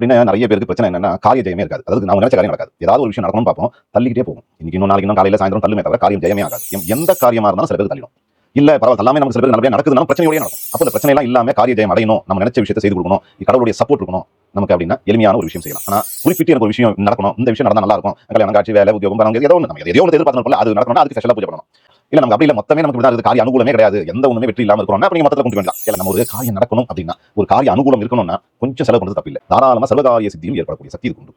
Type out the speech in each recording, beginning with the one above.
அப்படின்னா நிறைய பேருக்கு பிரச்சனை என்னன்னா காரிய ஜெயமே இருக்காது. அதாவது நம்ம நினைச்ச காரியம் நடக்காது. ஏதாவது ஒரு விஷயம் நடக்கணும்னு பார்ப்போம் தள்ளிக்கிட்டே போகும் இன்னைக்கு இன்னும் நாளைக்கு இன்னும் காலையில் சாயந்தரம் தள்ளுமே தவிர காரியம் ஜெயமே ஆகாது. எந்த காரியமா இருந்தாலும் சில பேர் தள்ளிடும். இல்ல பரவாயில்ல எல்லாமே நமக்கு சில பேர் நல்லபடியாக நடக்குதுனாலும் பிரச்சனையோடய நடக்கும். அப்போ இந்த பிரச்சனை எல்லாம் இல்லாம காரிய ஜெயம் அடையணும் நம்ம நினைச்ச விஷயத்தை செய்து கொடுக்கணும் கடவுளுடைய சப்போர்ட் இருக்கணும் நமக்கு அப்படின்னா எளிமையான ஒரு விஷயம் செய்யலாம். ஆனா குறிப்பிட்டு எனக்கு ஒரு விஷயம் நடக்கணும் இந்த விஷயம் நடந்தா நல்லா இருக்கும். கல்யாணம் காட்சி வேலை உத்தியோகம் பணம் ஏதோ ஒன்று நம்ம ஏதோ ஒன்று எதிர்பார்க்கணும் அது நடக்கணும் அதுக்கு ஸ்பெஷலாக பூஜை பண்ணணும் இல்ல நமக்கு அப்படி இல்ல மொத்தமே நமக்கு இப்படி தான் காரிய அனுகூலமே கிடையாது எந்த ஒண்ணுமே வெற்றி இல்லாம இருக்கணும்னா அப்படி மொத்தத்தில் கொண்டு வேண்டாம் இல்ல நம்ம ஒரு காரியம் நடக்கணும் அப்படின்னா ஒரு காரிய அனுகூலம் இருக்கணும்னா கொஞ்சம் செலவு பண்ணுறது தப்பில்லை. தாராளமாக சர்வகாரிய சித்தியும் ஏற்படக்கூடிய சக்தி இது உண்டு.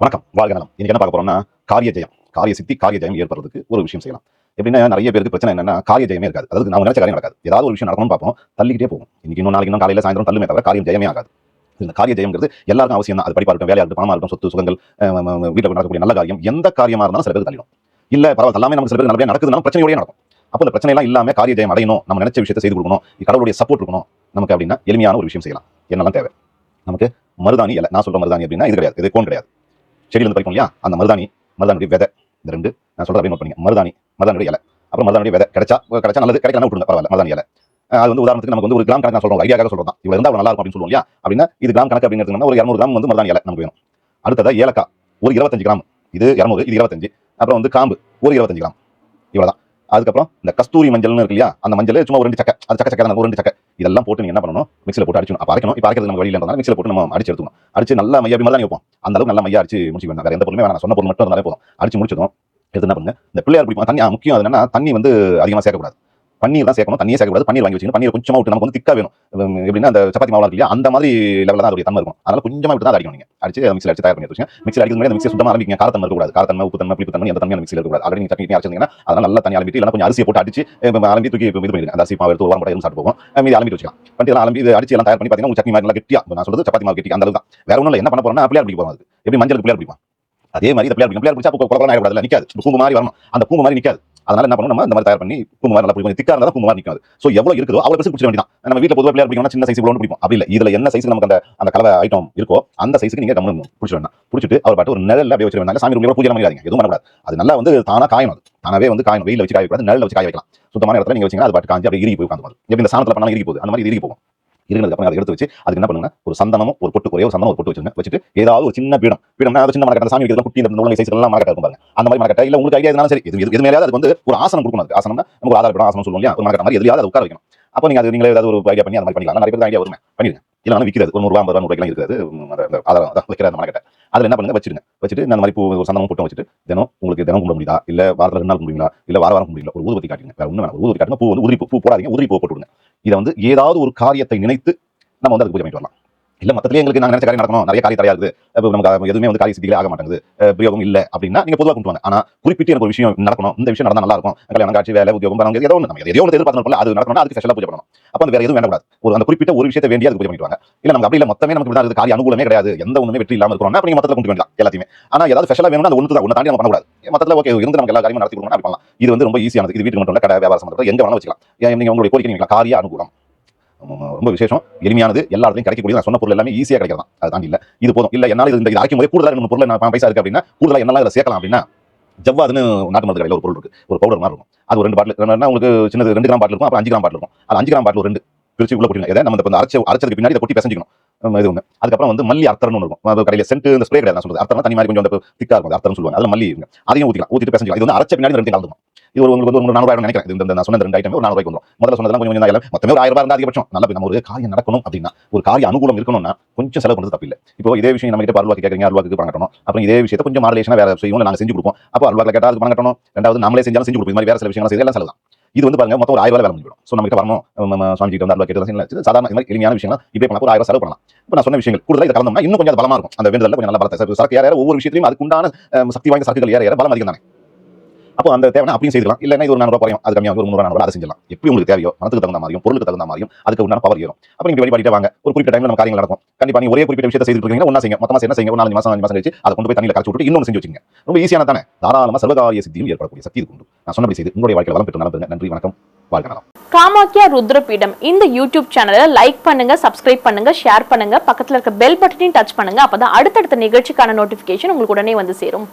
வணக்கம். வாழ்க நலம் இன்னைக்கு என்ன பார்க்க போறோம்னா காரிய ஜெயம். காரிய சித்தி காரிய ஜெயம் ஏற்படுறதுக்கு ஒரு விஷயம் செய்யலாம். எப்படின்னா நிறைய பேருக்கு பிரச்சனை என்னன்னா காரிய ஜெயமே இருக்காது. அதாவது நம்ம நினைச்ச காரியம் நடக்காது. ஏதாவது ஒரு விஷயம் நடக்கணும்னு பார்ப்போம் தள்ளிக்கிட்டே போகும் இன்னைக்கு இன்னும் நாளைக்கு இன்னும் காலையில சாயந்தரம் தள்ளுமே தவிர காரியம் ஜெயமே ஆகாது. இந்த காரிய ஜெயம்ங்கிறது எல்லாருக்கும் அவசியம் தான். அது படிப்பா இருக்கட்டும் வேலையா இருக்கட்டும் பணமா இருக்கும் சொத்து சுகங்கள் வீட்டில் நடக்கக்கூடிய நல்ல காரியம் எந்த காரியமா இருந்தாலும் சில பேர் தள்ளிடும். இல்ல பரவாயில்ல எல்லாமே நமக்கு சில பேர் நல்லபடியா நடக்குதுனாலும் பிரச்சனையோடய நடக்கும். அப்போ இந்த பிரச்சனை எல்லாம் இல்லாமல் காரிய ஜெயம் அடையணும் நம்ம நினைச்ச விஷயத்தை செய்து கொடுக்கணும் கடவுளுடைய சப்போர்ட் இருக்கணும் நமக்கு அப்படின்னா எளிமையான ஒரு விஷயம் செய்யலாம். என்னெல்லாம் தேவை? நமக்கு மருதாணி இல்லை நான் சொல்ற மருதாணி அப்படின்னா இது கிடையாது. இது கோன் கிடையாது. செடியில இருந்து பறிக்கும் இல்லையா? அந்த மருதாணி மருதானுடைய விதை இந்த ரெண்டு நான் சொல்றது நோட் பண்ணுங்க. மருதாணி மருதானுடைய இலை. அப்புறம் மருதானுடைய விதை. கிடைச்சா கிடைச்சா நல்லது. கிடைக்கலாம் விட்டுருங்க பரவாயில்ல மருதாணி இலை. அது வந்து உதாரணத்துக்கு நமக்கு வந்து ஒரு கிராம் கணக்கு நான் சொல்றோம் ஐடியாக்காக சொல்றோம் தான். இவ்வளவு இருந்தா நல்லா இருக்கும் அப்படின்னு சொல்லுவோம் இல்லையா? அப்படின்னா இது கிராம் கணக்கு அப்படின்னு ஒரு இரநூறு கிராம் வந்து மருதாணி இலை நமக்கு வேணும். அடுத்ததா ஏலக்காய். ஒரு இருபத்தஞ்சு கிராம். இது இரநூறு இது இருபத்தஞ்சு. அப்புறம் வந்து காம்பு. ஒரு இருபத்தஞ்சு கிராம். இவ்வளோதான் அதுக்கப்புறம் இந்த கஸ்தூரி மஞ்சள்னு இருக்கு இல்லையா? அந்த மஞ்சள் சும்மா ஒரு ரெண்டு சக்கை. அது சக்க சக்கை தான், ஒரு ரெண்டு சக்கை. இதெல்லாம் போட்டு நீங்க என்ன பண்ணணும்? மிக்சியில் போட்டு அடிச்சணும் அப்ப அரைக்கணும். இப்போ அரைக்கிறது நம்ம வழியில் இருந்தாலும் மிக்சியில் போட்டு நம்ம அடிச்சு எடுத்துக்கணும். அடிச்சு நல்லா மையா அப்படி மாதிரி வைப்போம். அந்த அளவுக்கு நல்லா மையா அடிச்சு முடிச்சு வேணும் வேற எந்த பொருளுமே வேணாம். நான் சொன்ன பொருள் மட்டும் இருந்தாலே போதும். அடிச்சு முடிச்சதும் எடுத்து என்ன பண்ணுங்க? இந்த பிள்ளையார் பிடிக்கும் தண்ணி முக்கியம் அது என்னன்னா தண்ணி வந்து அதிகமாக சேர்க்கக்கூடாது. பன்னீர் தான் சேர்க்கணும் தண்ணியே சேர்க்கக்கூடாது பன்னீர் வாங்கி வச்சுக்கணும். பன்னீர் கொஞ்சமாக விட்டு நமக்கு வந்து திக்காக வேணும். எப்படின்னா அந்த சப்பாத்தி மாவு இருக்கு இல்லையா அந்த மாதிரி லெவலில் தான் அதோடைய தன்மை இருக்கும். அதனால கொஞ்சமாக விட்டு தான் அடிக்கணும் நீங்கள் அடிச்சு மிக்சியில் அடிச்சு தயார் பண்ணி வச்சுங்க மிக்சியில் அடிக்கிறது முன்னாடி மிக்சியை சுத்தமாக ஆரம்பிங்க காரத்தன்மை இருக்கக்கூடாது காரத்தன்மை உப்பு தன்மை புளிப்பு தன்மை அந்த தன்மை மிக்சியில் இருக்கக்கூடாது. ஆல்ரெடி நீங்கள் சட்னி அரைச்சிருந்தீங்கன்னா அதனால் நல்லா தண்ணி அலம்பிட்டு இல்லை கொஞ்சம் அரிசியை போட்டு அடிச்சு அஹ், அலம்பி தூக்கி இது பண்ணிடுங்க. அந்த அரிசி மாவு எடுத்து ஒரு வாரம் கூட சாப்பிட்டு போகும் அஹ், மீதி அலம்பிட்டு வச்சுக்கலாம். பண்ணிட்டு இதெல்லாம் அலம்பி இது அடிச்சு எல்லாம் தயார் பண்ணி பார்த்தீங்கன்னா உங்களுக்கு சட்னி மாதிரி நல்லா கெட்டியா நான் சொல்றது சப்பாத்தி மாவு கெட்டி அந்த அளவுக்கு தான். வேற ஒன்றும் இல்லை. என்ன பண்ண போறோம்னா பிள்ளையார் பிடிக்க போகிறோம் அது எப்படி மஞ்சளுக்கு பிள்ளையார் பிடிக்கும் அதே மாதிரி இந்த பிள்ளையார் பிடிக்கும். பிள்ளையார் பிடிச்சா குழப்பம் ஆகிடாது நிற்காது இப்ப பூம்பு மாதிரி வரணும். அந்த பூம்பு மாதிரி நிற்காது அதனால என்ன பண்ணணும் நம்ம இந்த மாதிரி தயார் பண்ணி பூம்பு மாதிரி நல்லா பிடிக்கும். திக்கா இருந்தால் பூம்பு மாதிரி நிற்காது ஸோ எவ்வளோ இருக்குதோ அவ்வளோ பெருசு பிடிச்ச வேண்டியதான் நம்ம வீட்டில் பொதுவாக பிள்ளையார் பிடிக்கணும் சின்ன சைஸ் இவ்வளோ பிடிக்கும் அப்படி இல்லை. இதில் என்ன சைஸ் நமக்கு அந்த அந்த கலவை ஐட்டம் இருக்கோ அந்த சைஸுக்கு நீங்கள் கவனம் பிடிச்சி வேண்டாம். பிடிச்சிட்டு அவர் பாட்டு ஒரு நிழல்ல அப்படியே வச்சு வேண்டாம். சாமி ரூமில் பூஜை பண்ணிடாதீங்க. எதுவும் பண்ணக்கூடாது. அது நல்லா வந்து தானாக காயணும் அது. தானாவே வந்து காயணும். வெயில் வச்சு காய வைக்கூடாது நிழல்ல வச்சு காய வைக்கலாம். சுத்தமான இடத்துல நீங்கள் வச்சீங்கன்னா அது பாட்டு காஞ்சி அப்படியே இறுகி போய் உட்காந்து எப்படி இந்த சாணத்தில் பண்ணாலும் இறுகி போகுது. அந்த மாதிரி இறுகி போகும். இருந்ததுக்கு அப்புறம் அதை எடுத்து வச்சு அதுக்கு என்ன பண்ணுங்க? ஒரு சந்தனமும் ஒரு பொட்டு குறையோ ஒரு சந்தனம் ஒரு பொட்டு வச்சுங்க வச்சுட்டு ஏதாவது ஒரு சின்ன பீடம். பீடம்னா அது சின்ன மரக்கட்டை சாமி வைக்கிறது குட்டி இந்த உள்ள சைஸ் எல்லாம் மரக்கட்டை இருக்கும் பாருங்க. அந்த மாதிரி மரக்கட்டை இல்ல உங்களுக்கு ஐடியா இருந்தாலும் சரி. இது எது மேலே அதுக்கு வந்து ஒரு ஆசனம் கொடுக்கணும் அதுக்கு. ஆசனம் நமக்கு ஆதார பீடம் ஆசனம் சொல்லுவோம் இல்லையா? ஒரு மரக்கட்டை மாதிரி எதுலையாவது உட்கார வைக்கணும். அப்போ நீங்க அது நீங்களே ஏதாவது ஒரு ஐடியா பண்ணி அந்த மாதிரி பண்ணிக்கலாம். நிறைய பேர் ஐடியா வருமே. பண்ணிருங்க இல்ல விற்கிறது ஒரு நூறு ஐம்பது ரூபா நூறு இருக்குது. அந்த ஆதாரம் அதான் வைக்கிற அந்த மரக்கட்டை. அதில் என்ன பண்ணுங்க? வச்சிருங்க வச்சுட்டு இந்த மாதிரி பூ ஒரு சந்தனம் போட்டு வச்சுட்டு தினம் உங்களுக்கு தினம் கும்பிட முடியுதா? இல்ல வாரத்தில் ரெண்டு நாள் கும்பிடுங்களா இல்ல வார வாரம் கும்பிடுங்களா ஒரு ஊதுபத்தி காட்டுங்க வேறு ஒண்ணு வேணாம். ஒரு ஊதுபத்தி காட்டுங்க. பூ வந்து உதிரி பூ போடாதீங்க. உதிரி பூ போட்டு இதை வந்து ஏதாவது ஒரு காரியத்தை நினைத்து நம்ம வந்து அதுக்கு பூஜை பண்ணிட்டு வரலாம். இல்ல மொத்தத்திலே எங்களுக்கு நாங்க நினைச்ச காரியம் நடக்கணும். நிறைய காரியம் தடையா இருக்குது நமக்கு எதுவுமே வந்து காரிய சித்திகளே ஆக மாட்டேங்குது. பிரயோகம் இல்ல அப்படின்னா நீங்க பொதுவாக கொண்டு வாங்க. ஆனா குறிப்பிட்டு எனக்கு ஒரு விஷயம் நடக்கணும். இந்த விஷயம் நடந்தா நல்லா இருக்கும். கல்யாணம் காட்சி வேலை உத்தியோகம் பணம் ஏதோ ஒன்று நம்ம எதோ ஒன்று எதிர்பார்க்கணும் அது நடக்கணும் அதுக்கு ஸ்பெஷலாக பூஜை பண்ணணும். அப்போ அந்த வேற எதுவும் வேண்டக்கூடாது. ஒரு அந்த குறிப்பிட்ட ஒரு விஷயத்தை வேண்டிய அது பூஜை பண்ணிடுவாங்க. இல்ல நமக்கு அப்படி இல்ல. மொத்தமே நமக்கு இப்படி காரிய அனுகூலமே கிடையாது. எந்த ஒண்ணுமே வெற்றி இல்லாமல் இருக்கணும் அப்படி நீங்க மொத்தத்தில் கொண்டு வேண்டாம் எல்லாத்தையுமே. ஆனா ஏதாவது ஸ்பெஷலாக வேணும்னா அது ஒன்று தான் ஒன்று தாண்டி நம்ம பண்ணக்கூடாது. மொத்தத்தில் ஓகே இருந்து நமக்கு எல்லா காரியமும் நடத்தி கொடுக்கணும் அப்படி பண்ணலாம். இது வந்து ரொம்ப ஈஸியானது இது வீட்டுக்கு மட்டும் கடை வியாபாரம் சம்பந்தப்பட்ட எங்க வேணாலும் வச்சுக்கலாம். ஏன் நீங்க உங்களுடைய கோரிக்கை காரிய அனுகூலம். ரொம்ப விசேஷம். எளிமையானது எல்லா இடத்துலையும் கிடைக்கக்கூடிய நான் சொன்ன பொருள் எல்லாமே ஈஸியாக கிடைக்கிறதா அது இல்லை. இது போதும். இல்லை என்னால் இது இந்த இது அரைக்கும் போது கூடுதலாக பொருள் நான் பைசா இருக்குது அப்படின்னா கூடுதலாக என்னால் இதில் சேர்க்கலாம் அப்படின்னா ஜவ்வாதுன்னு நாட்டு மருந்து கடையில் ஒரு பொருள் இருக்குது ஒரு பவுடர் மாதிரி இருக்கும். அது ஒரு ரெண்டு பாட்டில் உங்களுக்கு சின்னது ரெண்டு கிராம் பாட்டில் இருக்கும் அப்புறம் அஞ்சு கிராம் பாட்டில் இருக்கும். அது அஞ்சு கிராம் பாட்டில் ஒரு ரெண்டு. பிரிச்சு உள்ள போட்டிங்க இதை நம்ம இந்த அரைச்ச அரைச்சதுக்கு பின்னாடி இதை கொட்டி பிசைஞ்சிக்கணும். இது ஒன்று அதுக்கப்புறம் வந்து மல்லி அர்த்தர்னு ஒன்று இருக்கும். கடையில் சென்ட் இந்த ஸ்ப்ரே கிடையாது நான் சொல்றது. அர்த்தம் தனி மாதிரி கொஞ்சம் அந்த திக்கா இருக்கும். அது அர்த்தம்னு சொல்லுவாங்க. அதில் மல்லி இருக்கும் அதையும் ஊற்றிக்கலாம் ஊற்றிட்டு பிசைஞ்சிக்கலாம் இது வந்து அரைச்ச பின்னாடி ரெண்டு கலந்துக்கும் இது ஒரு உங்களுக்கு வந்து ஒரு நானூறு நினைக்கிறேன். இந்த நான் சொன்ன ரெண்டு ஐட்டம் ஒரு நானூறு ரூபாய்க்கு வந்துடும் முதல்ல சொன்னதெல்லாம் கொஞ்சம் கொஞ்சம் மொத்தமே ஒரு ஆயிரம் ரூபாய் இருந்தால் அதிகபட்சம். நல்ல நம்ம ஒரு காரியம் நடக்கணும் அப்படின்னா ஒரு காரிய அனுகூலம் இருக்கணும்னா கொஞ்சம் செலவு பண்ணுறது தப்பில்லை இப்போ இதே விஷயம் நம்ம கிட்ட அல்வாக்கு கேட்குறீங்க அல்வாக்கு பணம் கட்டணும். அப்புறம் இதே விஷயத்தை கொஞ்சம் மாடலேஷனாக வேறு செய்வோம் நாங்கள் செஞ்சு கொடுப்போம். அப்போ அல்வாக்கில் கேட்டால் அது பணம் கட்டணும். ரெண்டாவது நம்மளே செஞ்சாலும் செஞ்சு கொடுப்போம். இது மாதிரி வேறு சில விஷயங்கள் செய்யலாம் செலவு தான் இது வந்து பாருங்க மொத்தம் ஒரு ஆயிரம் ரூபாய் வேலை முடிஞ்சிடும். ஸோ நம்ம கிட்ட வரணும். நம்ம சுவாமி கிட்ட வந்து அருள்வாக்கு கேட்டு சாதாரண மாதிரி எளிமையான விஷயங்கள் இப்படி பண்ணலாம் ஒரு ஆயிரம் செலவு பண்ணலாம். இப்போ நான் சொன்ன விஷயங்கள் கூடுதலாக இதை கலந்தோம்னா இன்னும் கொஞ்சம் பலமா இருக்கும். அந்த வேண்டுதல் கொஞ்சம் நல்ல பலத்தை சரக்கு ஏற ஏற ஒவ்வொரு விஷயத்திலும் அதுக்குண்டான சக்தி வாய்ந்த சரக்குகள் ஏற ஏற பலம் அதிகம் தானே. அப்போ அந்த தேவை அப்படியும் செய்யலாம் இல்லைன்னா இது ஒரு நானூறு குறையும். அது கம்மியாக ஒரு முந்நூறு நானூறு அதை செஞ்சலாம் எப்படி உங்களுக்கு தேவையோ மனத்துக்கு தகுந்த மாதிரியும் பொருளுக்கு தகுந்த மாதிரியும் அதுக்கு உண்டான பவர் ஏறும். அப்போ நீங்க வழிபாடிட்டே வாங்க. ஒரு குறிப்பிட்ட டைம்ல நம்ம காரியங்கள் நடக்கும். கண்டிப்பா நீ ஒரே குறிப்பிட்ட விஷயத்தை செய்து இருக்கீங்க ஒன்றா செய்யுங்க. மொத்தமா என்ன செய்யுங்க. ஒரு நாலஞ்சு மாசம் அஞ்சு மாசம் கழிச்சு அதை கொண்டு போய் தண்ணியில் கரைச்சு விட்டு இன்னொன்று செஞ்சு வச்சுங்க ரொம்ப ஈஸியான தானே? தாராளமாக சர்வகாரிய சித்தியும் ஏற்படக்கூடிய சக்தி இது உண்டு. நான் சொன்னபடி செய்து உங்களுடைய வாழ்க்கையில் வளம் பெற்று நலம் நன்றி வணக்கம். வாழ்க்கலாம் காமாக்கியா ருத்ரபீடம். இந்த யூடியூப் சேனலை லைக் பண்ணுங்க சப்ஸ்கிரைப் பண்ணுங்க ஷேர் பண்ணுங்க. பக்கத்தில் இருக்க பெல் பட்டனையும் டச் பண்ணுங்க. அப்பதான் அடுத்தடுத்த நிகழ்ச்சிக்கான நோட்டிபிகேஷன் உங்களுக்கு உடனே வந்து சேரும்.